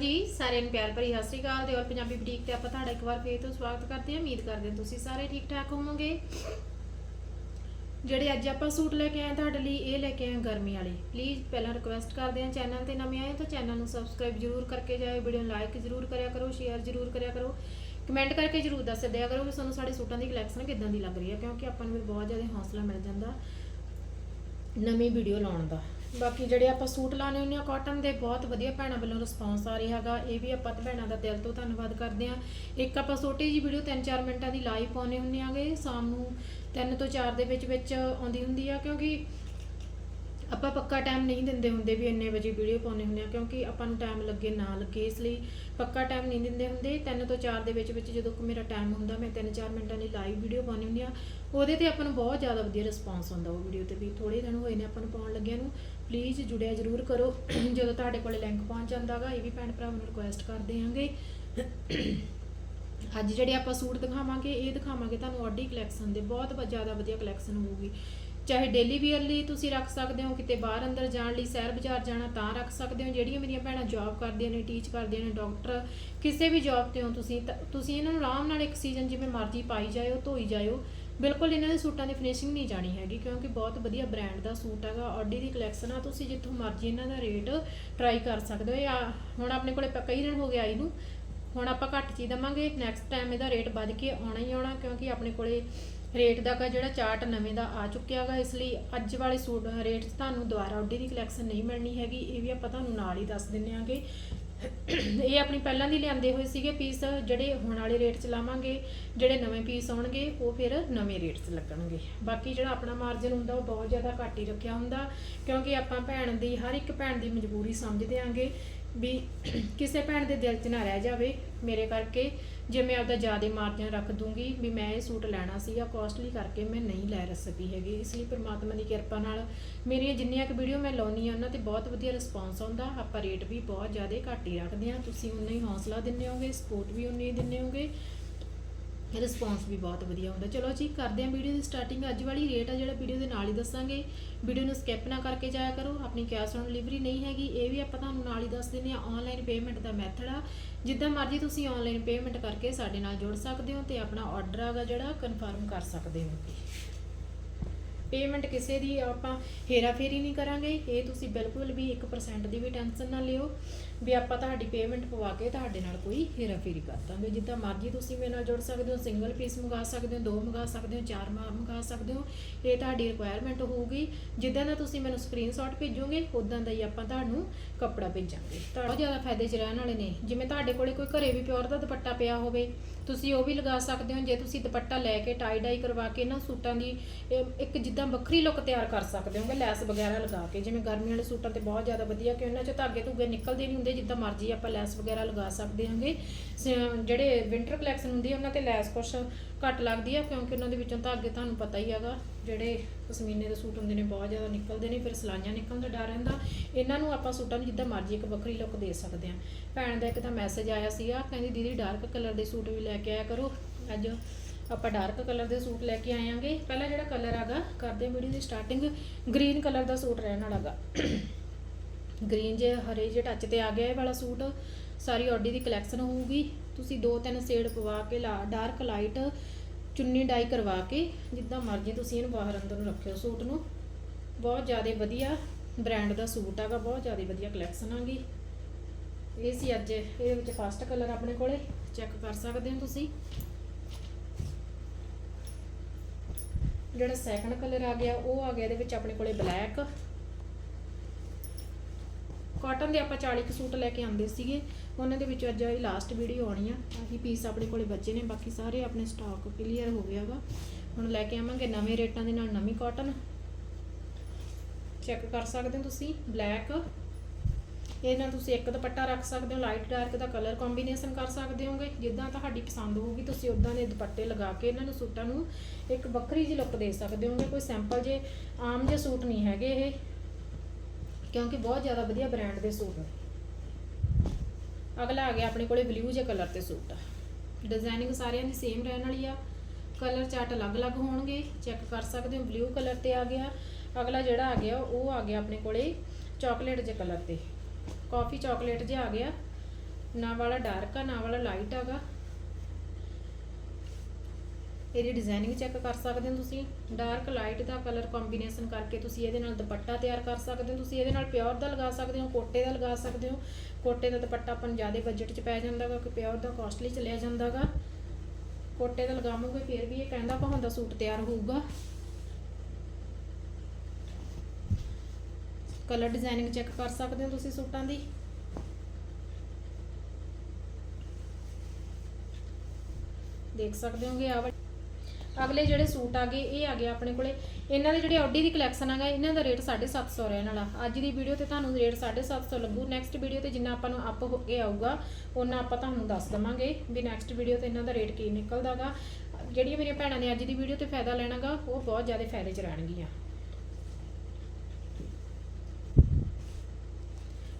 ਜੀ, ਸਾਰਿਆਂ ਨੂੰ ਪਿਆਰ ਭਰੀ ਸਤਿ ਸ਼੍ਰੀ ਅਕਾਲ ਤੇ ਔਰ ਪੰਜਾਬੀ ਬੁਟੀਕ ਤੇ ਆਪਾਂ ਤੁਹਾਡਾ ਇੱਕ ਵਾਰ ਫੇਰ ਤੋਂ ਸਵਾਗਤ ਕਰਦੇ ਹਾਂ। ਉਮੀਦ ਕਰਦੇ ਹਾਂ ਤੁਸੀਂ ਸਾਰੇ ਠੀਕ ਠਾਕ ਹੋਵੋਗੇ। ਜਿਹੜੇ ਅੱਜ ਆਪਾਂ ਸੂਟ ਲੈ ਕੇ ਆਏ ਤੁਹਾਡੇ ਲਈ, ਇਹ ਲੈ ਕੇ ਆਏ ਗਰਮੀ ਵਾਲੇ। ਪਲੀਜ਼ ਪਹਿਲਾਂ ਰਿਕੁਐਸਟ ਕਰਦੇ ਹਾਂ ਚੈਨਲ ਤੇ ਨਵੇਂ ਆਏ ਤਾਂ ਚੈਨਲ ਨੂੰ ਸਬਸਕ੍ਰਾਈਬ ਜਰੂਰ ਕਰਕੇ ਜਾਇਓ ਵੀਡੀਓ ਨੂੰ ਲਾਈਕ ਜਰੂਰ ਕਰਿਆ ਕਰੋ ਸ਼ੇਅਰ ਜਰੂਰ ਕਰਿਆ ਕਰੋ। ਕਮੈਂਟ ਕਰਕੇ ਜਰੂਰ ਦੱਸ ਦਿਆ ਕਰੋ ਵੀ ਤੁਹਾਨੂੰ ਸਾਡੇ ਸੂਟਾਂ ਦੀ ਕਲੈਕਸ਼ਨ ਕਿੱਦਾਂ ਦੀ ਲੱਗ ਰਹੀ ਹੈ, ਕਿਉਂਕਿ ਆਪਾਂ ਨੂੰ ਵੀ ਬਹੁਤ ਜ਼ਿਆਦਾ ਹੌਸਲਾ ਮਿਲ ਜਾਂਦਾ ਨਵੀਂ ਵੀਡੀਓ ਲਾਉਣ ਦਾ। ਬਾਕੀ ਜਿਹੜੇ ਆਪਾਂ ਸੂਟ ਲਾਣੇ ਹੁੰਦੇ ਆ ਕਾਟਨ ਦੇ ਬਹੁਤ ਵਧੀਆ ਭੈਣਾਂ ਵੱਲੋਂ ਰਿਸਪੌਂਸ ਆ ਰਿਹਾ ਹੈਗਾ। ਇਹ ਵੀ ਆਪਾਂ ਭੈਣਾਂ ਦਾ ਦਿਲ ਤੋਂ ਧੰਨਵਾਦ ਕਰਦੇ ਆ ਇੱਕ ਆਪਾਂ ਛੋਟੀ ਜੀ ਵੀਡੀਓ 3-4 ਮਿੰਟਾਂ ਦੀ ਲਾਈਵ ਪਾਉਨੇ ਹੁੰਦੇ ਆਗੇ। ਸ਼ਾਮ ਨੂੰ 3 ਤੋਂ 4 ਦੇ ਵਿੱਚ ਵਿੱਚ ਆਉਂਦੀ ਹੁੰਦੀ ਆ, ਕਿਉਂਕਿ ਆਪਾਂ ਪੱਕਾ ਟਾਈਮ ਨਹੀਂ ਦਿੰਦੇ ਹੁੰਦੇ ਵੀ ਇੰਨੇ ਵਜੇ ਵੀਡੀਓ ਪਾਉਨੇ ਹੁੰਦੇ ਆ ਕਿਉਂਕਿ ਆਪਾਂ ਨੂੰ ਟਾਈਮ ਲੱਗੇ ਨਾ ਲੱਗੇ ਇਸ ਲਈ ਪੱਕਾ ਟਾਈਮ ਨਹੀਂ ਦਿੰਦੇ ਹੁੰਦੇ। 3 ਤੋਂ 4 ਦੇ ਵਿੱਚ ਵਿੱਚ ਜਦੋਂ ਮੇਰਾ ਟਾਈਮ ਹੁੰਦਾ, ਮੈਂ 3-4 ਮਿੰਟਾਂ ਦੀ ਲਾਈਵ ਵੀਡੀਓ ਪਾਉਣੀ ਹੁੰਦੀ ਆ ਉਹਦੇ ਤੇ ਆਪਾਂ ਨੂੰ ਬਹੁਤ ਜ਼ਿਆਦਾ ਵਧੀਆ ਰਿਸਪੌਂਸ ਆਉਂਦਾ ਉਹ ਵੀਡੀਓ ਤੇ ਵੀ। ਥੋੜੇ ਦਿਨ ਹੋਏ ਨੇ ਆਪਾਂ ਨੂੰ ਪਾਉਣ ਲੱਗਿਆਂ ਨੂੰ। ਪਲੀਜ਼ ਜੁੜਿਆ ਜਰੂਰ ਕਰੋ। ਜਦੋਂ ਤੁਹਾਡੇ ਕੋਲੇ ਲਿੰਕ ਪਹੁੰਚ ਜਾਂਦਾਗਾ ਇਹ ਵੀ ਭੈਣ ਭਰਾਵਾਂ ਨੂੰ ਰਿਕੁਐਸਟ ਕਰਦੇ ਆਂਗੇ ਅੱਜ ਜਿਹੜੇ ਆਪਾਂ ਸੂਟ ਦਿਖਾਵਾਂਗੇ, ਇਹ ਦਿਖਾਵਾਂਗੇ ਤੁਹਾਨੂੰ ਆਡੀ ਕਲੈਕਸ਼ਨ ਦੇ। ਬਹੁਤ ਵ- ਜ਼ਿਆਦਾ ਵਧੀਆ ਕਲੈਕਸ਼ਨ ਹੋਊਗੀ। ਚਾਹੇ ਡੇਲੀ ਵੀਅਰ ਲਈ ਤੁਸੀਂ ਰੱਖ ਸਕਦੇ ਹੋ, ਕਿਤੇ ਬਾਹਰ ਅੰਦਰ ਜਾਣ ਲਈ ਸ਼ਹਿਰ ਬਾਜ਼ਾਰ ਜਾਣਾ ਤਾਂ ਰੱਖ ਸਕਦੇ ਹੋ। ਜਿਹੜੀਆਂ ਮੇਰੀਆਂ ਭੈਣਾਂ ਜੌਬ ਕਰਦੀਆਂ ਨੇ ਟੀਚ ਕਰਦੀਆਂ ਨੇ ਡਾਕਟਰ ਕਿਸੇ ਵੀ ਜੌਬ ਤੇ ਹੋ ਤੁਸੀਂ, ਤਾਂ ਤੁਸੀਂ ਇਹਨਾਂ ਨੂੰ ਆਰਾਮ ਨਾਲ ਇੱਕ ਸੀਜ਼ਨ ਜਿਵੇਂ ਮਰਜ਼ੀ ਪਾਈ ਜਾਇਓ, ਧੋਈ ਜਾਇਓ। ਬਿਲਕੁਲ ਇਹਨਾਂ ਦੇ ਸੂਟਾਂ ਦੀ ਫਿਨਿਸ਼ਿੰਗ ਨਹੀਂ ਜਾਣੀ ਹੈਗੀ, ਕਿਉਂਕਿ ਬਹੁਤ ਵਧੀਆ ਬ੍ਰਾਂਡ ਦਾ ਸੂਟ ਹੈਗਾ, ਆਡੀ ਦੀ ਕਲੈਕਸ਼ਨ ਆ, ਤੁਸੀਂ ਜਿੱਥੋਂ ਮਰਜ਼ੀ ਇਹਨਾਂ ਦਾ ਰੇਟ ਟਰਾਈ ਕਰ ਸਕਦੇ ਹੋ। ਜਾਂ ਹੁਣ ਆਪਣੇ ਕੋਲੇ ਕਈ ਦਿਨ ਹੋ ਗਿਆ ਇਹਨੂੰ ਹੁਣ ਆਪਾਂ ਘੱਟ ਚੀ ਦਵਾਂਗੇ ਨੈਕਸਟ ਟਾਈਮ ਇਹਦਾ ਰੇਟ ਵੱਧ ਕੇ ਆਉਣਾ ਹੀ ਆਉਣਾ, ਕਿਉਂਕਿ ਆਪਣੇ ਕੋਲੇ ਰੇਟ ਦਾ ਕਾ ਜਿਹੜਾ ਚਾਰਟ ਨਵੇਂ ਦਾ ਆ ਚੁੱਕਿਆ ਗਾ, ਇਸ ਲਈ ਅੱਜ ਵਾਲੇ ਸੂਟ ਰੇਟ ਤੁਹਾਨੂੰ ਦੁਬਾਰਾ ਆਡੀ ਦੀ ਕਲੈਕਸ਼ਨ ਨਹੀਂ ਮਿਲਣੀ ਹੈਗੀ, ਇਹ ਵੀ ਆਪਾਂ ਤੁਹਾਨੂੰ ਨਾਲ ਹੀ ਦੱਸ ਦਿੰਨੇ ਆਂਗੇ ਇਹ ਆਪਣੀ ਪਹਿਲਾਂ ਦੀ ਲਿਆਂਦੇ ਹੋਏ ਸੀਗੇ ਪੀਸ ਜਿਹੜੇ ਹੁਣ ਵਾਲੇ ਰੇਟ 'ਚ ਲਾਵਾਂਗੇ, ਜਿਹੜੇ ਨਵੇਂ ਪੀਸ ਆਉਣਗੇ, ਉਹ ਫਿਰ ਨਵੇਂ ਰੇਟ 'ਚ ਲੱਗਣਗੇ। ਬਾਕੀ ਜਿਹੜਾ ਆਪਣਾ ਮਾਰਜਨ ਹੁੰਦਾ, ਉਹ ਬਹੁਤ ਜ਼ਿਆਦਾ ਘੱਟ ਹੀ ਰੱਖਿਆ ਹੁੰਦਾ, ਕਿਉਂਕਿ ਆਪਾਂ ਭੈਣ ਦੀ, ਹਰ ਇੱਕ ਭੈਣ ਦੀ ਮਜਬੂਰੀ ਸਮਝਦੇ ਆਂਗੇ ਵੀ ਕਿਸੇ ਭੈਣ ਦੇ ਦਿਲ 'ਚ ਨਾ ਰਹਿ ਜਾਵੇ ਮੇਰੇ ਕਰਕੇ, ਜੇ ਮੈਂ ਆਪਦਾ ਜ਼ਿਆਦਾ ਮਾਰਜਨ ਰੱਖ ਦੂੰਗੀ ਵੀ ਮੈਂ ਇਹ ਸੂਟ ਲੈਣਾ ਸੀਗਾ ਕੋਸਟਲੀ ਕਰਕੇ ਮੈਂ ਨਹੀਂ ਲੈ ਸਕੀ ਹੈਗੀ। ਇਸ ਲਈ ਪ੍ਰਮਾਤਮਾ ਦੀ ਕਿਰਪਾ ਨਾਲ ਮੇਰੀਆਂ ਜਿੰਨੀਆਂ ਕੁ ਵੀਡੀਓ ਮੈਂ ਲਾਉਣੀ ਆ ਉਹਨਾਂ ਤੇ ਬਹੁਤ ਵਧੀਆ ਰਿਸਪੌਂਸ ਆਉਂਦਾ। ਆਪਾਂ ਰੇਟ ਵੀ ਬਹੁਤ ਜ਼ਿਆਦਾ ਘੱਟ ਹੀ ਰੱਖਦੇ ਆ ਤੁਸੀਂ ਉਨਾ ਹੀ ਹੌਸਲਾ ਦਿੰਦੇ ਹੋਗੇ ਸਪੋਰਟ ਵੀ ਉਨੀ ਹੀ ਦਿੰਦੇ ਹੋਗੇ ਰਿਸਪੌਂਸ ਵੀ ਬਹੁਤ ਵਧੀਆ ਹੁੰਦਾ। ਚਲੋ ਜੀ, ਕਰਦੇ ਹਾਂ ਵੀਡੀਓ ਦੀ ਸਟਾਰਟਿੰਗ ਅੱਜ ਵਾਲੀ ਰੇਟ ਆ ਜਿਹੜਾ ਵੀਡੀਓ ਦੇ ਨਾਲ ਹੀ ਦੱਸਾਂਗੇ। ਵੀਡੀਓ ਨੂੰ ਸਕਿਪ ਨਾ ਕਰਕੇ ਜਾਇਆ ਕਰੋ। ਆਪਣੀ ਕੈਸ਼ ਔਨ ਡਿਲੀਵਰੀ ਨਹੀਂ ਹੈਗੀ। ਇਹ ਵੀ ਆਪਾਂ ਤੁਹਾਨੂੰ ਨਾਲ ਹੀ ਦੱਸ ਦਿੰਦੇ ਆ ਆਨਲਾਈਨ ਪੇਮੈਂਟ ਦਾ ਮੈਥਡ ਆ। ਜਿੱਦਾਂ ਮਰਜ਼ੀ ਤੁਸੀਂ ਆਨਲਾਈਨ ਪੇਮੈਂਟ ਕਰਕੇ ਸਾਡੇ ਨਾਲ ਜੁੜ ਸਕਦੇ ਹੋ ਤੇ ਆਪਣਾ ਆਰਡਰ ਆਗਾ ਜਿਹੜਾ ਕਨਫਰਮ ਕਰ ਸਕਦੇ ਹੋ। ਪੇਮੈਂਟ ਕਿਸੇ ਦੀ ਆਪਾਂ ਹੇਰਾਫੇਰੀ ਨਹੀਂ ਕਰਾਂਗੇ, ਇਹ ਤੁਸੀਂ ਬਿਲਕੁਲ ਵੀ 1% ਦੀ ਵੀ ਟੈਨਸ਼ਨ ਨਾ ਲਿਓ ਵੀ ਆਪਾਂ ਤੁਹਾਡੀ ਪੇਮੈਂਟ ਪਵਾ ਕੇ ਤੁਹਾਡੇ ਨਾਲ ਕੋਈ ਹੇਰਾਫੇਰੀ ਕਰ ਦਾਂਗੇ। ਜਿੱਦਾਂ ਮਰਜ਼ੀ ਤੁਸੀਂ ਮੇਰੇ ਨਾਲ ਜੁੜ ਸਕਦੇ ਹੋ ਸਿੰਗਲ ਪੀਸ ਮੰਗਾ ਸਕਦੇ ਹੋ, ਦੋ ਮੰਗਾ ਸਕਦੇ ਹੋ, ਚਾਰ ਮਾ- ਮੰਗਾ ਸਕਦੇ ਹੋ, ਇਹ ਤੁਹਾਡੀ ਰਿਕੁਆਇਰਮੈਂਟ ਹੋਊਗੀ। ਜਿੱਦਾਂ ਦਾ ਤੁਸੀਂ ਮੈਨੂੰ ਸਕਰੀਨਸ਼ਾਟ ਭੇਜੋਗੇ ਉਦਾਂ ਦਾ ਹੀ ਆਪਾਂ ਤੁਹਾਨੂੰ ਕੱਪੜਾ ਭੇਜਾਂਗੇ। ਤਾਂ ਬਹੁਤ ਜ਼ਿਆਦਾ ਫਾਇਦੇ 'ਚ ਰਹਿਣ ਵਾਲੇ ਨੇ। ਜਿਵੇਂ ਤੁਹਾਡੇ ਕੋਲੇ ਕੋਈ ਘਰੇ ਵੀ ਪਿਓਰ ਦਾ ਦੁਪੱਟਾ ਪਿਆ ਹੋਵੇ, ਤੁਸੀਂ ਉਹ ਵੀ ਲਗਾ ਸਕਦੇ ਹੋ। ਜੇ ਤੁਸੀਂ ਦੁਪੱਟਾ ਲੈ ਕੇ ਟਾਈ ਡਾਈ ਕਰਵਾ ਕੇ ਨਾ ਸੂਟਾਂ ਦੀ, ਇਹ ਇੱਕ ਜਿੱਦਾਂ ਵੱਖਰੀ ਲੁੱਕ ਤਿਆਰ ਕਰ ਸਕਦੇ ਹੋਗੇ, ਲੈਸ ਵਗੈਰਾ ਲਗਾ ਕੇ? ਜਿਵੇਂ ਗਰਮੀਆਂ ਵਾਲੇ ਸੂਟਾਂ ਤੇ ਬਹੁਤ ਜ਼ਿਆਦਾ ਵਧੀਆ ਕਿ ਉਹਨਾਂ 'ਚ ਧਾਗੇ ਧੁੱਗੇ ਨਿਕਲਦੇ ਨਹੀਂ ਹੁੰਦੇ, ਜਿੱਦਾਂ ਮਰਜ਼ੀ ਆਪਾਂ ਲੈਸ ਵਗੈਰਾ ਲਗਾ ਸਕਦੇ ਹਾਂਗੇ। ਸ- ਜਿਹੜੇ ਵਿੰਟਰ ਕਲੈਕਸ਼ਨ ਹੁੰਦੀ ਹੈ ਉਹਨਾਂ ਤੇ ਲੈਸ ਕੁਛ ਘੱਟ ਲੱਗਦੀ ਆ, ਕਿਉਂਕਿ ਉਹਨਾਂ ਦੇ ਵਿੱਚੋਂ ਧਾਗੇ ਤੁਹਾਨੂੰ ਪਤਾ ਹੀ ਹੈਗਾ, ਜਿਹੜੇ ਪਸ਼ਮੀਨੇ ਦੇ ਸੂਟ ਹੁੰਦੇ ਨੇ, ਬਹੁਤ ਜ਼ਿਆਦਾ ਨਿਕਲਦੇ ਨੇ, ਫਿਰ ਸਲਾਈਆਂ ਨਿਕਲਣ ਦਾ ਡਰ ਰਹਿੰਦਾ। ਇਹਨਾਂ ਨੂੰ ਆਪਾਂ ਸੂਟਾਂ ਨੂੰ ਜਿੱਦਾਂ ਮਰਜ਼ੀ ਇੱਕ ਵੱਖਰੀ ਲੁੱਕ ਦੇ ਸਕਦੇ ਹਾਂ ਭੈਣ ਦਾ ਇੱਕ ਤਾਂ ਮੈਸੇਜ ਆਇਆ ਸੀਗਾ, ਕਹਿੰਦੀ, ਦੀਦੀ ਡਾਰਕ ਕਲਰ ਦੇ ਸੂਟ ਵੀ ਲੈ ਕੇ ਆਇਆ ਕਰੋ, ਅੱਜ ਆਪਾਂ ਡਾਰਕ ਕਲਰ ਦੇ ਸੂਟ ਲੈ ਕੇ ਆਏਾਂਗੇ ਪਹਿਲਾ ਜਿਹੜਾ ਕਲਰ ਹੈਗਾ ਕਰਦੇ ਵੀਡੀਓ ਦੀ ਸਟਾਰਟਿੰਗ ਗ੍ਰੀਨ ਕਲਰ ਦਾ ਸੂਟ ਰਹਿਣ ਵਾਲਾਗਾ ਗ੍ਰੀਨ ਜੇ ਹਰੇ ਜੇ ਟੱਚ ਤੇ ਆ ਗਿਆ ਇਹ ਵਾਲਾ ਸੂਟ, ਸਾਰੀ ਆਡੀ ਦੀ ਕਲੈਕਸ਼ਨ ਹੋਊਗੀ। ਤੁਸੀਂ ਦੋ ਤਿੰਨ ਸ਼ੇਡ ਪਵਾ ਕੇ ਲਾ ਡਾਰਕ ਲਾਈਟ ਚੁੰਨੀ ਡਾਈ ਕਰਵਾ ਕੇ, ਜਿੱਦਾਂ ਮਰਜ਼ੀ ਤੁਸੀਂ ਇਹਨੂੰ ਬਾਹਰ ਅੰਦਰ ਨੂੰ ਰੱਖਿਓ ਸੂਟ ਨੂੰ। ਬਹੁਤ ਜ਼ਿਆਦਾ ਵਧੀਆ ਬ੍ਰਾਂਡ ਦਾ ਸੂਟ ਹੈਗਾ ਬਹੁਤ ਜ਼ਿਆਦਾ ਵਧੀਆ ਕਲੈਕਸ਼ਨ ਆਗੀ। ਇਹ ਸੀ ਅੱਜ, ਇਹਦੇ ਵਿੱਚ ਫਸਟ ਕਲਰ ਆਪਣੇ ਕੋਲੇ ਚੈੱਕ ਕਰ ਸਕਦੇ ਹੋ ਤੁਸੀਂ। ਜਿਹੜਾ ਸੈਕੰਡ ਕਲਰ ਆ ਗਿਆ, ਉਹ ਆ ਗਿਆ ਇਹਦੇ ਵਿੱਚ ਆਪਣੇ ਕੋਲੇ ਬਲੈਕ ਕਾਟਨ ਦੇ ਆਪਾਂ 40 ਕੁ ਸੂਟ ਲੈ ਕੇ ਆਂਦੇ ਸੀਗੇ। ਉਹਨਾਂ ਦੇ ਵਿੱਚ ਅੱਜ ਇਹ ਲਾਸਟ ਵੀਡੀਓ ਆਉਣੀ ਆ। ਆਹੀ ਪੀਸ ਆਪਣੇ ਕੋਲੇ ਬਚੇ ਨੇ, ਬਾਕੀ ਸਾਰੇ ਆਪਣੇ ਸਟਾਕ ਕਲੀਅਰ ਹੋ ਗਿਆ ਵਾ। ਹੁਣ ਲੈ ਕੇ ਆਵਾਂਗੇ ਨਵੇਂ ਰੇਟਾਂ ਦੇ ਨਾਲ ਨਵੀਂ ਕਾਟਨ ਚੈੱਕ ਕਰ ਸਕਦੇ ਹੋ ਤੁਸੀਂ ਬਲੈਕ ਇਹ ਨਾਲ ਤੁਸੀਂ ਇੱਕ ਦੁਪੱਟਾ ਰੱਖ ਸਕਦੇ ਹੋ ਲਾਈਟ ਡਾਰਕ ਦਾ ਕਲਰ ਕੰਬੀਨੇਸ਼ਨ ਕਰ ਸਕਦੇ ਹੋਗੇ। ਜਿੱਦਾਂ ਤੁਹਾਡੀ ਪਸੰਦ ਹੋਊਗੀ, ਤੁਸੀਂ ਉਦਾਂ ਦੇ ਦੁਪੱਟੇ ਲਗਾ ਕੇ ਇਹਨਾਂ ਨੂੰ ਸੂਟਾਂ ਨੂੰ ਇੱਕ ਵੱਖਰੀ ਜਿਹੀ ਲੁੱਕ ਦੇ ਸਕਦੇ ਹੋਗੇ। ਕੋਈ ਸਿੰਪਲ ਜੇ ਆਮ ਜਿਹੇ ਸੂਟ ਨਹੀਂ ਹੈਗੇ ਇਹ, ਕਿਉਂਕਿ ਬਹੁਤ ਜ਼ਿਆਦਾ ਵਧੀਆ ਬ੍ਰਾਂਡ ਦੇ ਸੂਟ ਨੇ। ਅਗਲਾ ਆ ਗਿਆ ਆਪਣੇ ਕੋਲੇ ਬਲੂ ਜਿਹੇ ਕਲਰ ਤੇ ਸੂਟ। ਆ ਡਿਜ਼ਾਈਨਿੰਗ ਸਾਰਿਆਂ ਦੀ ਸੇਮ ਰਹਿਣ ਵਾਲੀ ਆ। ਕਲਰ ਚਾਰਟ ਅਲੱਗ-ਅਲੱਗ ਹੋਣਗੇ ਚੈੱਕ ਕਰ ਸਕਦੇ ਹੋ ਬਲੂ ਕਲਰ ਤੇ ਆ ਗਿਆ। ਅਗਲਾ ਜਿਹੜਾ ਆ ਗਿਆ, ਉਹ ਆ ਗਿਆ ਆਪਣੇ ਕੋਲੇ ਚਾਕਲੇਟ ਜਿਹੇ ਕਲਰ ਤੇ। ਕਾਫੀ ਚਾਕਲੇਟ ਜਿਹਾ ਆ ਗਿਆ। ਨਾ ਵਾਲਾ ਡਾਰਕ ਆ, ਨਾ ਵਾਲਾ ਲਾਈਟ ਹੈਗਾ ਇਹਦੀ ਡਿਜ਼ਾਈਨਿੰਗ ਚੈੱਕ ਕਰ ਸਕਦੇ ਹੋ ਤੁਸੀਂ। ਡਾਰਕ ਲਾਈਟ ਦਾ ਕਲਰ ਕੰਬੀਨੇਸ਼ਨ ਕਰਕੇ ਤੁਸੀਂ ਇਹਦੇ ਨਾਲ ਦੁਪੱਟਾ ਤਿਆਰ ਕਰ ਸਕਦੇ ਹੋ। ਤੁਸੀਂ ਇਹਦੇ ਨਾਲ ਪਿਓਰ ਦਾ ਲਗਾ ਸਕਦੇ ਹੋ, ਕੋਟੇ ਦਾ ਲਗਾ ਸਕਦੇ ਹੋ। ਕੋਟੇ ਦਾ ਦੁਪੱਟਾ ਆਪਾਂ ਨੂੰ ਜ਼ਿਆਦਾ ਬਜਟ 'ਚ ਪੈ ਜਾਂਦਾਗਾ ਕਿ ਪਿਓਰ ਦਾ ਕਾਸਟਲੀ ਚੱਲਿਆ ਜਾਂਦਾਗਾ ਕੋਟੇ ਦਾ ਲਗਾਵਾਂਗੇ, ਫਿਰ ਵੀ ਇਹ ਕਹਿੰਦਾ ਭਾਉਂਦਾ ਸੂਟ ਤਿਆਰ ਹੋਊਗਾ। ਕਲਰ ਡਿਜ਼ਾਈਨਿੰਗ ਚੈੱਕ ਕਰ ਸਕਦੇ ਹੋ ਤੁਸੀਂ ਸੂਟਾਂ ਦੀ? ਦੇਖ ਸਕਦੇ ਹੋਗੇ ਆ ਅਗਲੇ ਜਿਹੜੇ ਸੂਟ ਆ ਗਏ, ਇਹ ਆ ਗਏ ਆਪਣੇ ਕੋਲੇ। ਇਹਨਾਂ ਦੇ ਜਿਹੜੇ ਆਡੀ ਦੀ ਕਲੈਕਸ਼ਨ ਆਗਾ ਇਹਨਾਂ ਦਾ ਰੇਟ 750 ਰਹਿਣ ਵਾਲਾ। ਅੱਜ ਦੀ ਵੀਡੀਓ ਤੇ ਤੁਹਾਨੂੰ ਰੇਟ 750 ਲੱਗੂ। ਨੈਕਸਟ ਵੀਡੀਓ ਤੇ ਜਿੰਨਾ ਆਪਾਂ ਨੂੰ ਅਪ ਹੋ ਕੇ ਆਊਗਾ ਉਹਨਾਂ ਆਪਾਂ ਤੁਹਾਨੂੰ ਦੱਸ ਦਵਾਂਗੇ ਵੀ ਨੈਕਸਟ ਵੀਡੀਓ ਤੇ ਇਹਨਾਂ ਦਾ ਰੇਟ ਕੀ ਨਿਕਲਦਾਗਾ। ਜਿਹੜੀਆਂ ਮੇਰੀਆਂ ਭੈਣਾਂ ਨੇ ਅੱਜ ਦੀ ਵੀਡੀਓ ਤੇ ਫਾਇਦਾ ਲੈਣਾਗਾ, ਉਹ ਬਹੁਤ ਜ਼ਿਆਦਾ ਫਾਇਦੇ 'ਚ ਰਹਿਣਗੀਆਂ।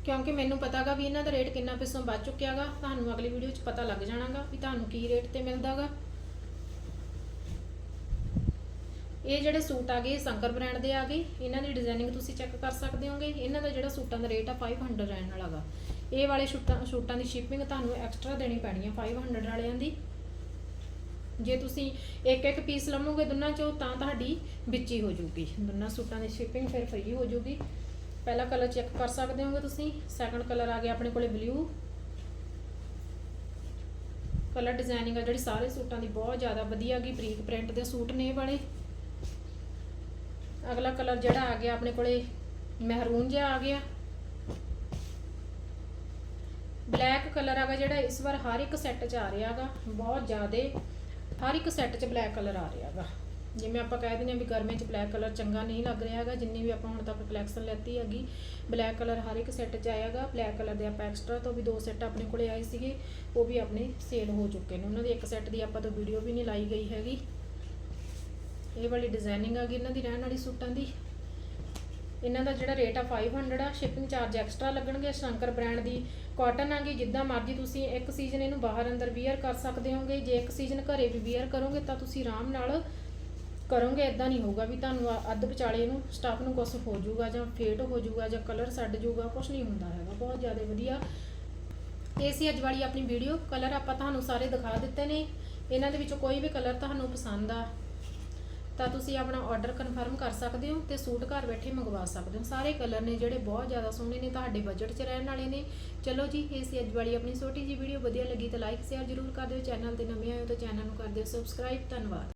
ਕਿਉਂਕਿ ਮੈਨੂੰ ਪਤਾਗਾ ਵੀ ਇਹਨਾਂ ਦਾ ਰੇਟ ਕਿੰਨਾ ਪਿੱਛੋਂ ਬਚ ਚੁੱਕਿਆਗਾ। ਤੁਹਾਨੂੰ ਅਗਲੀ ਵੀਡੀਓ 'ਚ ਪਤਾ ਲੱਗ ਜਾਣਾਗਾ ਵੀ ਤੁਹਾਨੂੰ ਕੀ ਰੇਟ ਤੇ ਮਿਲਦਾਗਾ। ਇਹ ਜਿਹੜੇ ਸੂਟ ਆ ਗਏ ਸ਼ੰਕਰ ਬ੍ਰਾਂਡ ਦੇ ਆ ਗਏ। ਇਹਨਾਂ ਦੀ ਡਿਜ਼ਾਈਨਿੰਗ ਤੁਸੀਂ ਚੈੱਕ ਕਰ ਸਕਦੇ ਹੋਗੇ। ਇਹਨਾਂ ਦਾ ਜਿਹੜਾ ਸੂਟਾਂ ਦਾ ਰੇਟ ਆ 500 ਰਹਿਣ ਵਾਲਾਗਾ। ਇਹ ਵਾਲੇ ਸੂਟਾਂ ਸੂਟਾਂ ਦੀ ਸ਼ਿਪਿੰਗ ਤੁਹਾਨੂੰ ਐਕਸਟਰਾ ਦੇਣੀ ਪੈਣੀ ਆ 500 ਵਾਲਿਆਂ ਦੀ। ਜੇ ਤੁਸੀਂ ਇੱਕ ਇੱਕ ਪੀਸ ਲਵੋਗੇ ਦੋਨਾਂ ਚੋਂ, ਤਾਂ ਤੁਹਾਡੀ ਵਿੱਚ ਹੀ ਹੋ ਜਾਊਗੀ। ਦੋਨਾਂ ਸੂਟਾਂ ਦੀ ਸ਼ਿਪਿੰਗ ਫਿਰ ਫਰੀ ਹੋ ਜਾਊਗੀ। ਪਹਿਲਾ ਕਲਰ ਚੈੱਕ ਕਰ ਸਕਦੇ ਹੋਗੇ ਤੁਸੀਂ? ਸੈਕੰਡ ਕਲਰ ਆ ਗਿਆ ਆਪਣੇ ਕੋਲੇ ਬਲੂ ਕਲਰ ਡਿਜ਼ਾਈਨਿੰਗ ਆ ਜਿਹੜੀ ਸਾਰੇ ਸੂਟਾਂ ਦੀ ਬਹੁਤ ਜ਼ਿਆਦਾ ਵਧੀਆ ਗਈ ਬਰੀਕ ਪ੍ਰਿੰਟ ਦੇ ਸੂਟ ਨੇ ਇਹ ਵਾਲੇ। ਅਗਲਾ ਕਲਰ ਜਿਹੜਾ ਆ ਗਿਆ ਆਪਣੇ ਕੋਲੇ ਮਹਿਰੂਨ ਜਿਹਾ ਆ ਗਿਆ। ਬਲੈਕ ਕਲਰ ਆਗਾ ਜਿਹੜਾ ਇਸ ਵਾਰ ਹਰ ਇੱਕ ਸੈੱਟ 'ਚ ਆ ਰਿਹਾਗਾ ਬਹੁਤ ਜ਼ਿਆਦੇ ਹਰ ਇੱਕ ਸੈੱਟ 'ਚ ਬਲੈਕ ਕਲਰ ਆ ਰਿਹਾਗਾ ਜਿਵੇਂ ਆਪਾਂ ਕਹਿ ਦਿੰਦੇ ਆ ਵੀ ਗਰਮੀਆਂ 'ਚ ਬਲੈਕ ਕਲਰ ਚੰਗਾ ਨਹੀਂ ਲੱਗ ਰਿਹਾ ਹੈਗਾ, ਜਿੰਨੀ ਵੀ ਆਪਾਂ ਹੁਣ ਤੱਕ ਕਲੈਕਸ਼ਨ ਲੈਤੀ ਹੈਗੀ ਬਲੈਕ ਕਲਰ ਹਰ ਇੱਕ ਸੈੱਟ 'ਚ ਆਇਆਗਾ ਬਲੈਕ ਕਲਰ ਦੇ ਆਪਾਂ ਐਕਸਟਰਾ ਤੋਂ ਵੀ ਦੋ ਸੈੱਟ ਆਪਣੇ ਕੋਲੇ ਆਏ ਸੀਗੇ, ਉਹ ਵੀ ਆਪਣੇ ਸੇਲ ਹੋ ਚੁੱਕੇ ਨੇ। ਉਹਨਾਂ ਦੇ ਇੱਕ ਸੈੱਟ ਦੀ ਆਪਾਂ ਤੋਂ ਵੀਡੀਓ ਵੀ ਨਹੀਂ ਲਾਈ ਗਈ ਹੈਗੀ। ਇਹ ਵਾਲੀ ਡਿਜ਼ਾਈਨਿੰਗ ਆ ਗਈ ਇਹਨਾਂ ਦੀ, ਰਹਿਣ ਵਾਲੀ ਸੂਟਾਂ ਦੀ। ਇਹਨਾਂ ਦਾ ਜਿਹੜਾ ਰੇਟ ਆ 500 ਆ ਸ਼ਿਪਿੰਗ ਚਾਰਜ ਐਕਸਟਰਾ ਲੱਗਣਗੇ ਸ਼ੰਕਰ ਬ੍ਰਾਂਡ ਦੀ। ਕਾਟਨ ਆ ਗਈ, ਜਿੱਦਾਂ ਮਰਜ਼ੀ ਤੁਸੀਂ ਇੱਕ ਸੀਜ਼ਨ ਇਹਨੂੰ ਬਾਹਰ ਅੰਦਰ ਵੀਅਰ ਕਰ ਸਕਦੇ ਹੋਗੇ। ਜੇ ਇੱਕ ਸੀਜ਼ਨ ਘਰੇ ਵੀ ਵੀਅਰ ਕਰੋਗੇ, ਤਾਂ ਤੁਸੀਂ ਆਰਾਮ ਨਾਲ ਕਰੋਗੇ ਇਦਾਂ ਨਹੀਂ ਹੋਊਗਾ ਵੀ ਤੁਹਾਨੂੰ ਆ- ਅੱਧ ਵਿਚਾਲੇ ਨੂੰ ਸਟਾਫ ਨੂੰ ਕੁਝ ਹੋ ਜਾਊਗਾ ਜਾਂ ਫੇਡ ਹੋ ਜਾਊਗਾ ਜਾਂ ਕਲਰ ਛੱਡ ਜਾਊਗਾ ਕੁਝ ਨਹੀਂ ਹੁੰਦਾ ਹੈਗਾ, ਬਹੁਤ ਜ਼ਿਆਦਾ ਵਧੀਆ। ਇਹ ਸੀ ਅੱਜ ਵਾਲੀ ਆਪਣੀ ਵੀਡੀਓ ਕਲਰ ਆਪਾਂ ਤੁਹਾਨੂੰ ਸਾਰੇ ਦਿਖਾ ਦਿੱਤੇ ਨੇ। ਇਹਨਾਂ ਦੇ ਵਿੱਚੋਂ ਕੋਈ ਵੀ ਕਲਰ ਤੁਹਾਨੂੰ ਪਸੰਦ ਆ, ਤਾਂ ਤੁਸੀਂ ਆਪਣਾ ਆਰਡਰ ਕਨਫਰਮ ਕਰ ਸਕਦੇ ਹੋ ਤੇ ਸੂਟ ਘਰ ਬੈਠੇ ਮੰਗਵਾ ਸਕਦੇ ਹੋ। ਸਾਰੇ ਕਲਰ ਨੇ ਜਿਹੜੇ ਬਹੁਤ ਜ਼ਿਆਦਾ ਸੋਹਣੇ ਨੇ, ਤੁਹਾਡੇ ਬਜਟ 'ਚ ਰਹਿਣ ਵਾਲੇ ਨੇ। ਚਲੋ ਜੀ, ਇਹ ਸੀ ਅੱਜ ਵਾਲੀ ਆਪਣੀ ਛੋਟੀ ਜੀ ਵੀਡੀਓ ਵਧੀਆ ਲੱਗੀ ਤਾਂ ਲਾਈਕ ਸ਼ੇਅਰ ਜ਼ਰੂਰ ਕਰ ਦਿਓ। ਚੈਨਲ ਤੇ ਨਵੇਂ ਆਏ ਹੋ ਤਾਂ ਚੈਨਲ ਨੂੰ ਕਰ ਦਿਓ ਸਬਸਕ੍ਰਾਈਬ ਧੰਨਵਾਦ।